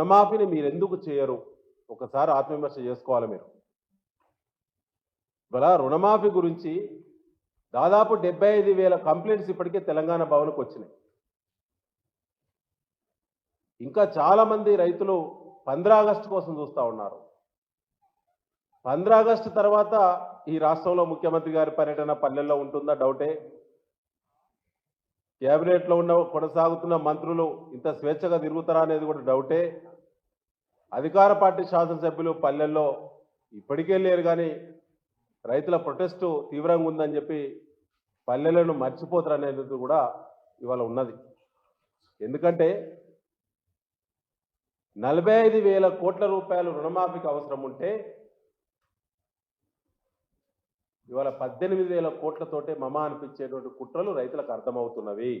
రుణమాఫీని మీరు ఎందుకు చేయరు? ఒకసారి ఆత్మవిమర్శ చేసుకోవాలి మీరు. ఇవాళ రుణమాఫీ గురించి దాదాపు డెబ్బై ఐదు వేల కంప్లైంట్స్ ఇప్పటికే తెలంగాణ భవన్కి వచ్చినాయి. ఇంకా చాలామంది రైతులు పంద్రా ఆగస్టు కోసం చూస్తూ ఉన్నారు. పంద్రా ఆగస్టు తర్వాత ఈ రాష్ట్రంలో ముఖ్యమంత్రి గారి పర్యటన పల్లెల్లో ఉంటుందా? డౌటే. క్యాబినెట్లో ఉన్న కొనసాగుతున్న మంత్రులు ఇంత స్వేచ్ఛగా తిరుగుతారా అనేది కూడా డౌటే. అధికార పార్టీ శాసనసభ్యులు పల్లెల్లో ఇప్పటికే లేరు కానీ రైతుల ప్రొటెస్టు తీవ్రంగా ఉందని చెప్పి పల్లెలను మర్చిపోతారు అనేది కూడా ఇవాళ ఉన్నది. ఎందుకంటే నలభై ఐదు వేల కోట్ల రూపాయలు రుణమాఫీకి అవసరం ఉంటే ఇవాళ పద్దెనిమిది వేల కోట్లతోటే మమ అనిపించేటువంటి కుట్రలు రైతులకు అర్థమవుతున్నవి.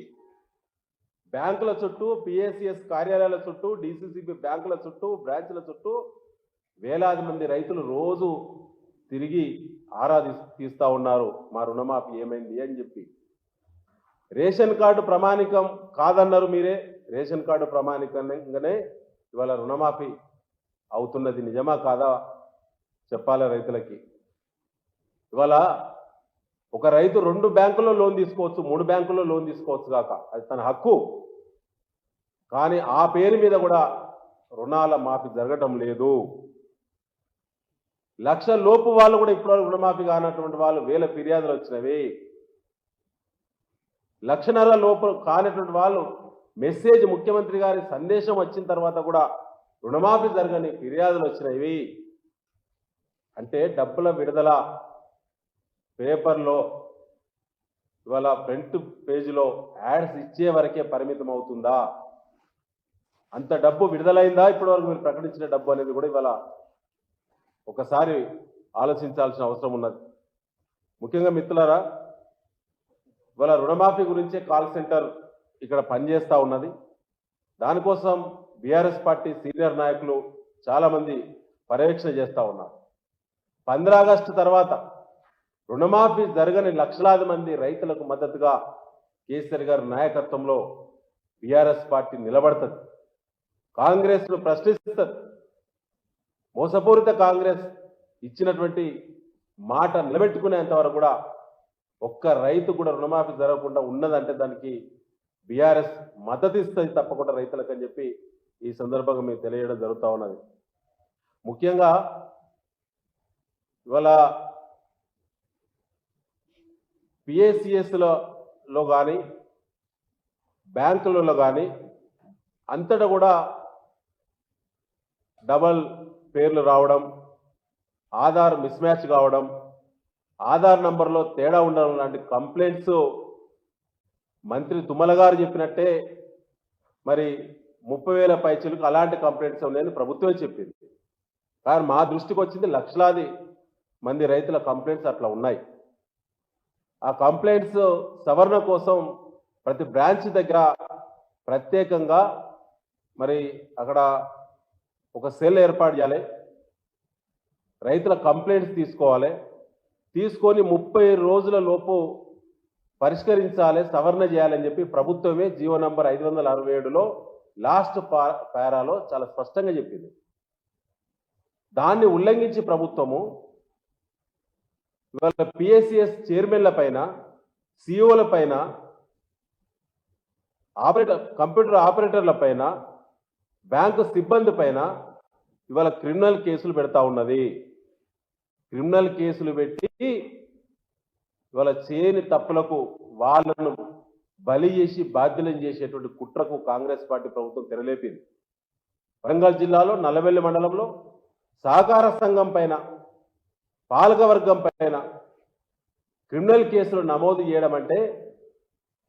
బ్యాంకుల చుట్టూ పిఎస్సిఎస్ కార్యాలయాల చుట్టూ డిసిసిబి బ్యాంకుల చుట్టూ బ్రాంచ్ల చుట్టూ వేలాది మంది రైతులు రోజు తిరిగి ఆరా తీస్తూ తీస్తా ఉన్నారు. మా రుణమాఫీ ఏమైంది అని చెప్పి. రేషన్ కార్డు ప్రమాణికం కాదన్నారు మీరే. రేషన్ కార్డు ప్రమాణికంగానే ఇవాళ రుణమాఫీ అవుతున్నది నిజమా కాదా చెప్పాలి రైతులకి. ఇవాళ ఒక రైతు రెండు బ్యాంకుల్లో లోన్ తీసుకోవచ్చు మూడు బ్యాంకుల్లో లోన్ తీసుకోవచ్చు కాక. అది తన హక్కు. కానీ ఆ పేరు మీద కూడా రుణాల మాఫీ జరగటం లేదు. లక్ష లోపు వాళ్ళు కూడా ఇప్పటివరకు రుణమాఫీ కానటువంటి వాళ్ళు వేల ఫిర్యాదులు వచ్చినవి. లక్షన్నర లోపు కానటువంటి వాళ్ళు మెసేజ్ ముఖ్యమంత్రి గారి సందేశం వచ్చిన తర్వాత కూడా రుణమాఫీ జరగని ఫిర్యాదులు వచ్చినవి. అంటే డబ్బుల విడుదల పేపర్లో ఇవాళ ఫ్రంట్ పేజీలో యాడ్స్ ఇచ్చే వరకే పరిమితం అవుతుందా అంత డబ్బు విడుదలైందా? ఇప్పటివరకు మీరు ప్రకటించిన డబ్బు అనేది కూడా ఇవాళ ఒకసారి ఆలోచించాల్సిన అవసరం ఉన్నది. ముఖ్యంగా మిత్రులారా ఇవాళ రుణమాఫీ గురించే కాల్ సెంటర్ ఇక్కడ పనిచేస్తూ ఉన్నది. దానికోసం బీఆర్ఎస్ పార్టీ సీనియర్ నాయకులు చాలామంది పర్యవేక్షణ చేస్తూ ఉన్నారు. పంద్రా ఆగస్టు తర్వాత రుణమాఫీ జరగని లక్షలాది మంది రైతులకు మద్దతుగా కేసీఆర్ గారి నాయకత్వంలో బీఆర్ఎస్ పార్టీ నిలబడుతుంది. కాంగ్రెస్ను ప్రశ్నిస్తుంది. మోసపూరిత కాంగ్రెస్ ఇచ్చినటువంటి మాట నిలబెట్టుకునేంత వరకు కూడా ఒక్క రైతు కూడా రుణమాఫీ జరగకుండా ఉన్నదంటే దానికి బీఆర్ఎస్ మద్దతు ఇస్తుంది తప్పకుండా రైతులకు అని చెప్పి ఈ సందర్భంగా మీకు తెలియడం జరుగుతూ ఉన్నది. ముఖ్యంగా ఇవాళ పిఏసిఎస్లో కానీ బ్యాంకులలో కానీ అంతటా కూడా డబల్ పేర్లు రావడం ఆధార్ మిస్ మ్యాచ్ కావడం ఆధార్ నంబర్లో తేడా ఉండడం లాంటి కంప్లైంట్స్ మంత్రి తుమ్మల గారు చెప్పినట్టే మరి ముప్పై వేల పైచలకు అలాంటి కంప్లైంట్స్ ఉన్నాయని ప్రభుత్వమే చెప్పింది. కానీ మా దృష్టికి వచ్చింది లక్షలాది మంది రైతుల కంప్లైంట్స్ అట్లా ఉన్నాయి. ఆ కంప్లైంట్స్ సవరణ కోసం ప్రతి బ్రాంచ్ దగ్గర ప్రత్యేకంగా మరి అక్కడ ఒక సెల్ ఏర్పాటు చేయాలి. రైతుల కంప్లైంట్స్ తీసుకోవాలి. తీసుకొని ముప్పై రోజుల లోపు పరిష్కరించాలి సవరణ చేయాలని చెప్పి ప్రభుత్వమే జీవో నంబర్ ఐదు వందల అరవై ఏడులో లాస్ట్ పా పారాలో చాలా స్పష్టంగా చెప్పింది. దాన్ని ఉల్లంఘించి ప్రభుత్వము ఇవాళ పిఎస్సిఎస్ చైర్మన్ల పైన సిఇఓల పైన ఆపరేటర్ కంప్యూటర్ ఆపరేటర్ల పైన బ్యాంకు సిబ్బంది పైన ఇవాళ క్రిమినల్ కేసులు పెడతా ఉన్నది. క్రిమినల్ కేసులు పెట్టి ఇవాళ చేయని తప్పులకు వాళ్ళను బలి చేసి బాధ్యులను చేసేటువంటి కుట్రకు కాంగ్రెస్ పార్టీ ప్రభుత్వం తెరలేపింది. వరంగల్ జిల్లాలో నల్లవెల్లి మండలంలో సహకార సంఘం పైన పాలకవర్గం పైన క్రిమినల్ కేసులు నమోదు చేయడం అంటే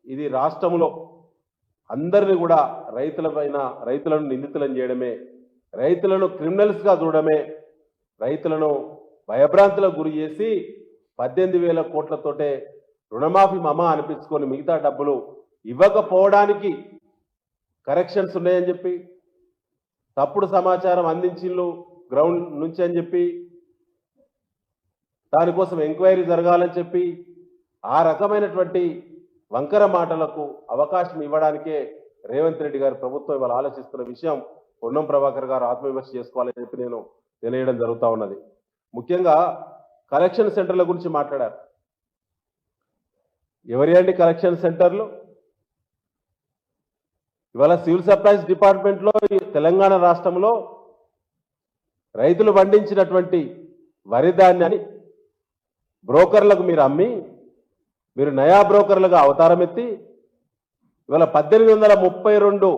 ఇది రాష్ట్రంలో అందరిని కూడా రైతుల పైన రైతులను నిందితులను చేయడమే రైతులను క్రిమినల్స్గా చూడడమే రైతులను భయభ్రాంతులకు గురి చేసి పద్దెనిమిది వేల కోట్లతోటే రుణమాఫీ మమ అనిపించుకొని మిగతా డబ్బులు ఇవ్వకపోవడానికి కరెక్షన్స్ ఉన్నాయని చెప్పి తప్పుడు సమాచారం అందించిళ్ళు గ్రౌండ్ నుంచి అని చెప్పి దానికోసం ఎంక్వైరీ జరగాలని చెప్పి ఆ రకమైనటువంటి వంకర మాటలకు అవకాశం ఇవ్వడానికే రేవంత్ రెడ్డి గారి ప్రభుత్వం ఇవాళ ఆలోచిస్తున్న విషయం పొన్నం ప్రభాకర్ గారు ఆత్మవిమర్శ చేసుకోవాలని చెప్పి నేను తెలియడం జరుగుతూ ఉన్నది. ముఖ్యంగా కలెక్షన్ సెంటర్ల గురించి మాట్లాడారు. ఎవరి అండి కలెక్షన్ సెంటర్లు? ఇవాళ సివిల్ సప్లైస్ డిపార్ట్మెంట్లో ఈ తెలంగాణ రాష్ట్రంలో రైతులు పండించినటువంటి వరి ధాన్యాన్ని బ్రోకర్లకు మీరు అమ్మి మీరు నయా బ్రోకర్లుగా అవతారం ఎత్తి ఇవాళ పద్దెనిమిది వందల ముప్పై రెండు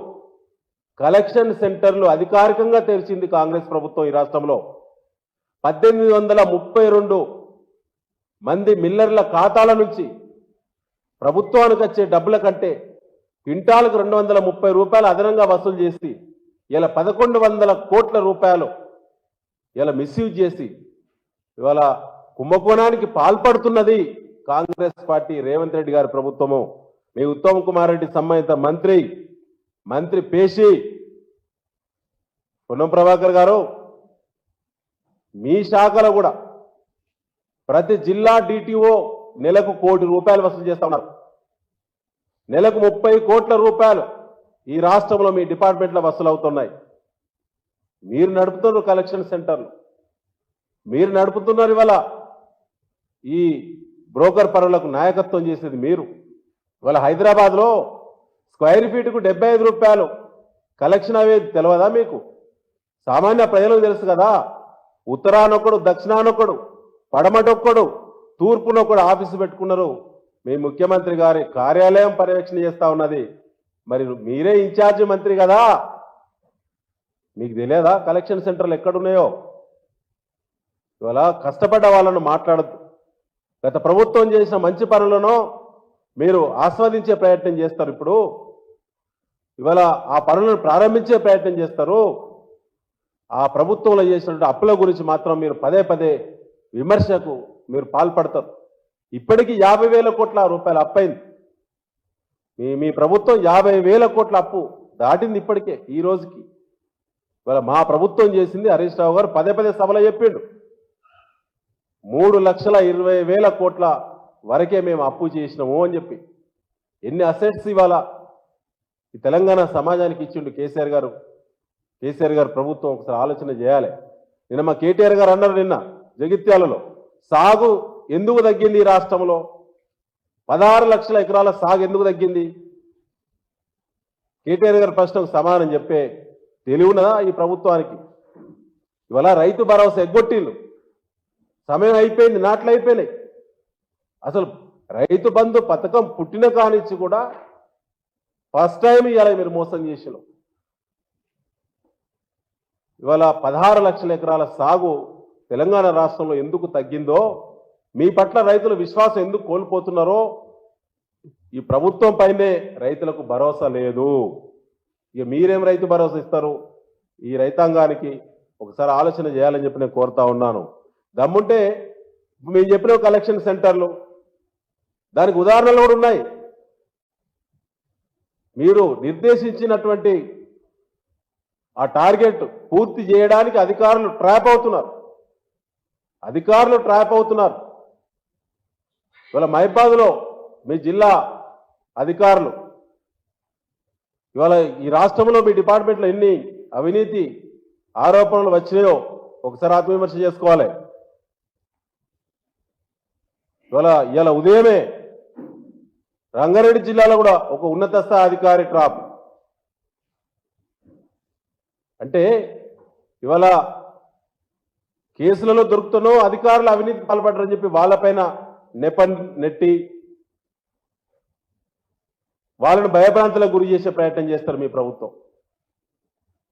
కలెక్షన్ సెంటర్లు అధికారికంగా తెరిచింది కాంగ్రెస్ ప్రభుత్వం ఈ రాష్ట్రంలో. పద్దెనిమిది వందల ముప్పై రెండు మంది మిల్లర్ల ఖాతాల నుంచి ప్రభుత్వానికి వచ్చే డబ్బుల కంటే క్వింటాలకు రెండు వందల ముప్పై రూపాయలు అదనంగా వసూలు చేసి ఇలా పదకొండు వందల కోట్ల రూపాయలు ఇలా మిస్యూజ్ చేసి ఇవాళ కుంభకోణానికి పాల్పడుతున్నది కాంగ్రెస్ పార్టీ రేవంత్ రెడ్డి గారి ప్రభుత్వము. మీ ఉత్తమ్ కుమార్ రెడ్డి సంబంధిత మంత్రి మంత్రి పేషి పొన్నం ప్రభాకర్ గారు మీ శాఖలో కూడా ప్రతి జిల్లా డిటిఓ నెలకు కోటి రూపాయలు వసూలు చేస్తా ఉన్నారు. నెలకు ముప్పై కోట్ల రూపాయలు ఈ రాష్ట్రంలో మీ డిపార్ట్మెంట్లో వసూలు అవుతున్నాయి. మీరు నడుపుతున్నారు కలెక్షన్ సెంటర్లు. మీరు నడుపుతున్నారు ఇవాళ ఈ బ్రోకర్ పరులకు నాయకత్వం చేసేది మీరు. ఇవాళ హైదరాబాద్లో స్క్వైర్ ఫీట్కు డెబ్బై ఐదు రూపాయలు కలెక్షన్ అవేది తెలియదా మీకు? సామాన్య ప్రజలకు తెలుసు కదా. ఉత్తరానొక్కడు దక్షిణానొక్కడు పడమటొక్కడు తూర్పునొక్కడు ఆఫీసు పెట్టుకున్నారు. మీ ముఖ్యమంత్రి గారి కార్యాలయం పర్యవేక్షణ చేస్తా ఉన్నది. మరి మీరే ఇన్ఛార్జ్ మంత్రి కదా. మీకు తెలియదా కలెక్షన్ సెంటర్లు ఎక్కడున్నాయో? ఇవాళ కష్టపడ్డ వాళ్ళను మాట్లాడద్దు. గత ప్రభుత్వం చేసిన మంచి పనులను మీరు ఆస్వాదించే ప్రయత్నం చేస్తారు ఇప్పుడు. ఇవాళ ఆ పనులను ప్రారంభించే ప్రయత్నం చేస్తారు. ఆ ప్రభుత్వంలో చేసినటువంటి అప్పుల గురించి మాత్రం మీరు పదే పదే విమర్శకు మీరు పాల్పడతారు. ఇప్పటికీ యాభై వేల కోట్ల రూపాయలు అప్పైంది మీ మీ ప్రభుత్వం యాభై వేల కోట్ల అప్పు దాటింది ఇప్పటికే ఈ రోజుకి. ఇవాళ మా ప్రభుత్వం చేసింది హరీష్ రావు గారు పదే పదే సభలో చెప్పిండు. మూడు లక్షల ఇరవై వేల కోట్ల వరకే మేము అప్పు చేసినాము అని చెప్పి. ఎన్ని అసెట్స్ ఇవాళ ఈ తెలంగాణ సమాజానికి ఇచ్చిండు కేసీఆర్ గారు. కేసీఆర్ గారు ప్రభుత్వం ఒకసారి ఆలోచన చేయాలి. నిన్న మా కేటీఆర్ గారు అన్నారు నిన్న జగిత్యాలలో. సాగు ఎందుకు తగ్గింది ఈ రాష్ట్రంలో? పదహారు లక్షల ఎకరాల సాగు ఎందుకు తగ్గింది? కేటీఆర్ గారి ప్రశ్నకు సమానం చెప్పే తెలివినా ఈ ప్రభుత్వానికి? ఇవాళ రైతు భరోసా ఎగ్గొట్టిళ్ళు సమయం అయిపోయింది నాట్లు అయిపోయినాయి. అసలు రైతు బంధు పథకం పుట్టిన కానిచ్చి కూడా ఫస్ట్ టైం ఇవాళ మీరు మోసం చేసిన ఇవాళ పదహారు లక్షల ఎకరాల సాగు తెలంగాణ రాష్ట్రంలో ఎందుకు తగ్గిందో మీ పట్ల రైతులు విశ్వాసం ఎందుకు కోల్పోతున్నారో ఈ ప్రభుత్వం పైనే రైతులకు భరోసా లేదు. ఇక మీరేం రైతు భరోసా ఇస్తారు? ఈ రైతాంగానికి ఒకసారి ఆలోచన చేయాలని చెప్పి నేను కోరుతా ఉన్నాను. దమ్ముంటే మేము చెప్పిన కలెక్షన్ సెంటర్లు దానికి ఉదాహరణలు కూడా ఉన్నాయి. మీరు నిర్దేశించినటువంటి ఆ టార్గెట్ పూర్తి చేయడానికి అధికారులు ట్రాప్ అవుతున్నారు. అధికారులు ట్రాప్ అవుతున్నారు. ఇవాళ మైబాద్లో మీ జిల్లా అధికారులు ఇవాళ ఈ రాష్ట్రంలో మీ డిపార్ట్మెంట్లో ఎన్ని అవినీతి ఆరోపణలు వచ్చినాయో ఒకసారి ఆత్మవిమర్శ చేసుకోవాలి. ఇవాళ ఇవాళ ఉదయమే రంగారెడ్డి జిల్లాలో కూడా ఒక ఉన్నత స్థాయి అధికారి ట్రాప్ అంటే ఇవాళ కేసులలో దొరుకుతున్నో అధికారులు అవినీతి పాల్పడరని చెప్పి వాళ్ళపైన నెపన్ నెట్టి వాళ్ళను భయభ్రాంతులకు గురి చేసే ప్రయత్నం చేస్తారు మీ ప్రభుత్వం.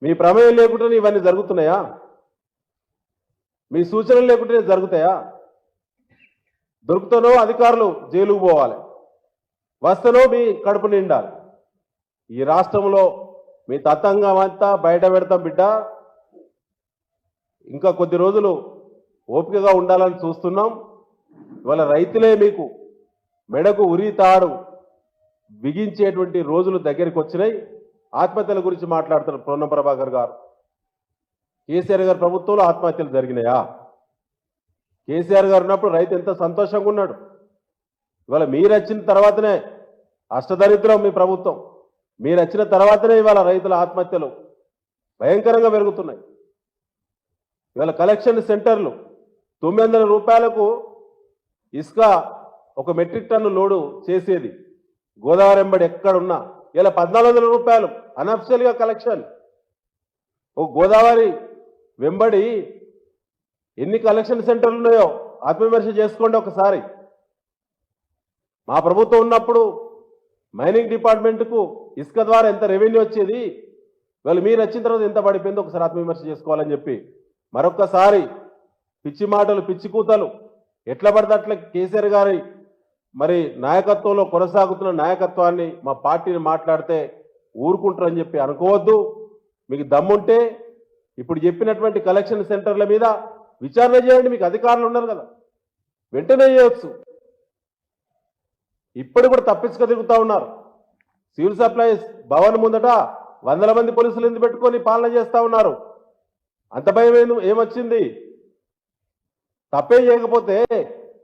మీ ప్రమేయం లేకుండానే ఇవన్నీ జరుగుతున్నాయా? మీ సూచనలు లేకుండానే జరుగుతాయా? దొరుకుతానో అధికారులు జైలుకు పోవాలి. వస్తేనో మీ కడుపు నిండాలి. ఈ రాష్ట్రంలో మీ తతంగం అంతా బయట పెడతాం బిడ్డ. ఇంకా కొద్ది రోజులు ఓపికగా ఉండాలని చూస్తున్నాం. ఇవాళ రైతులే మీకు మెడకు ఉరి తాడు బిగించేటువంటి రోజులు దగ్గరికి వచ్చినాయి. ఆత్మహత్యల గురించి మాట్లాడుతున్నారు పొన్న ప్రభాకర్ గారు. కేసీఆర్ గారి ప్రభుత్వంలో ఆత్మహత్యలు జరిగినాయా? కేసీఆర్ గారు ఉన్నప్పుడు రైతు ఎంత సంతోషంగా ఉన్నాడు. ఇవాళ మీరు వచ్చిన తర్వాతనే అష్టదరిద్రం మీ ప్రభుత్వం. మీరు వచ్చిన తర్వాతనే ఇవాళ రైతుల ఆత్మహత్యలు భయంకరంగా పెరుగుతున్నాయి. ఇవాళ కలెక్షన్ సెంటర్లు తొమ్మిది వందల రూపాయలకు ఇసుక ఒక మెట్రిక్ టన్ను లోడు చేసేది. గోదావరి ఎంబడి ఎక్కడున్నా. ఇలా పద్నాలుగు వందల రూపాయలు అన్అఫిషియల్గా కలెక్షన్. ఒక గోదావరి వెంబడి ఎన్ని కలెక్షన్ సెంటర్లు ఉన్నాయో ఆత్మవిమర్శ చేసుకోండి ఒకసారి. మా ప్రభుత్వం ఉన్నప్పుడు మైనింగ్ డిపార్ట్మెంట్కు ఇసుక ద్వారా ఎంత రెవెన్యూ వచ్చేది? వాళ్ళు మీరు వచ్చిన తర్వాత ఎంత పడిపోయిందో ఒకసారి ఆత్మవిమర్శ చేసుకోవాలని చెప్పి. మరొక్కసారి పిచ్చి మాటలు పిచ్చి కూతలు. ఎట్లా పడితే అట్లా కేసీఆర్ గారి మరి నాయకత్వంలో కొనసాగుతున్న నాయకత్వాన్ని మా పార్టీని మాట్లాడితే ఊరుకుంటారని చెప్పి అనుకోవద్దు. మీకు దమ్ముంటే ఇప్పుడు చెప్పినటువంటి కలెక్షన్ సెంటర్ల మీద విచారణ చేయండి మీకు అధికారులు ఉన్నారు కదా. వెంటనే చేయవచ్చు ఇప్పుడు కూడా తప్పించుక తిరుగుతూ ఉన్నారు. సివిల్ సప్లైస్ భవన్ ముందట వందల మంది పోలీసులు ఎందుకు పెట్టుకొని పాలన చేస్తూ ఉన్నారు? అంత భయం ఏమొచ్చింది? తప్పే చేయకపోతే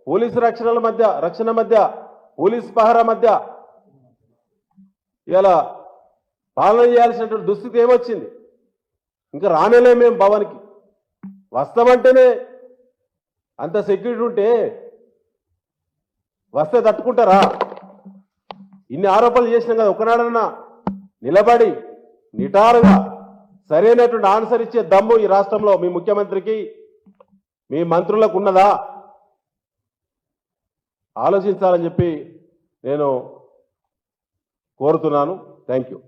పోలీసు రక్షణల మధ్య రక్షణ మధ్య పోలీస్ పహరా మధ్య ఇలా పాలన చేయాల్సినటువంటి దుస్థితి ఏమొచ్చింది? ఇంకా రానేలే మేము భవన్కి. వస్తామంటేనే అంత సెక్యూరిటీ ఉంటే వస్తే తట్టుకుంటారా? ఇన్ని ఆరోపణలు చేసినాం కదా ఒకనాడన్నా నిలబడి నిటారుగా సరైనటువంటి ఆన్సర్ ఇచ్చే దమ్ము ఈ రాష్ట్రంలో మీ ముఖ్యమంత్రికి మీ మంత్రులకు ఉన్నదా? ఆలోచించాలని చెప్పి నేను కోరుతున్నాను. Thank you